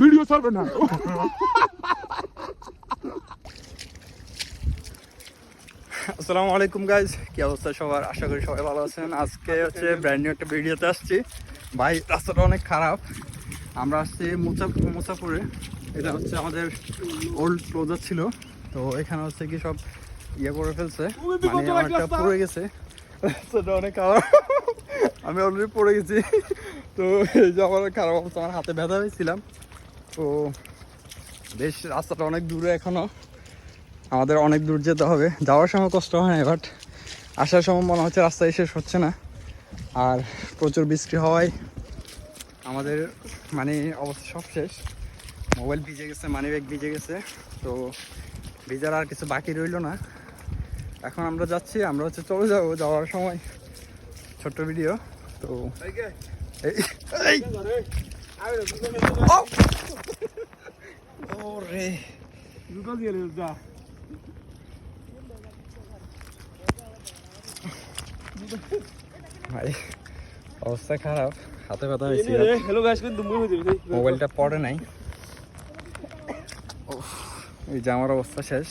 Video ছাড়বে না। আসসালামু আলাইকুম গাইজ কি অবস্থা সবার? আশা করি সবাই ভালো আছেন। আজকে হচ্ছে ব্র্যান্ড নিউ একটা ভিডিওতে আসছি। ভাই রাস্তাটা অনেক খারাপ। আমরা আসছি মুসা মুসাপুরে এটা হচ্ছে আমাদের ওল্ড ক্লোজার ছিল। তো এখানে হচ্ছে কি সব ইয়ে করে ফেলছে। মানে অনেকটা পড়ে গেছে। রাস্তাটা অনেক খারাপ। আমি অলরেডি পড়ে গেছি। তো এই যে আমার খারাপ অবস্থা আমার হাতে ব্যথা হয়েছিলাম তো বেশ, রাস্তাটা অনেক দূরে এখনও। আমাদের অনেক দূর যেতে হবে। যাওয়ার সময় কষ্ট হয় না বাট আসার সময় মনে হচ্ছে রাস্তায় শেষ হচ্ছে না। আর প্রচুর বৃষ্টি হওয়ায় আমাদের মানে অবস্থা সব শেষ। মোবাইল ভিজে গেছে মানি ব্যাগ ভিজে গেছে, তো ভিজার আর কিছু বাকি রইল না। এখন আমরা যাচ্ছি, আমরা হচ্ছে চলে যাব যাওয়ার সময়। ছোট্ট ভিডিও তো এই- এই ও রে জুতা দিয়ে যা ভাই অবস্থা খারাপ হাতে ব্যথা হয়েছে হ্যালো গাইস কিন্তু মুই হই যাবে মোবাইলটা পড়ে নাই। এই যে আমার অবস্থা শেষ।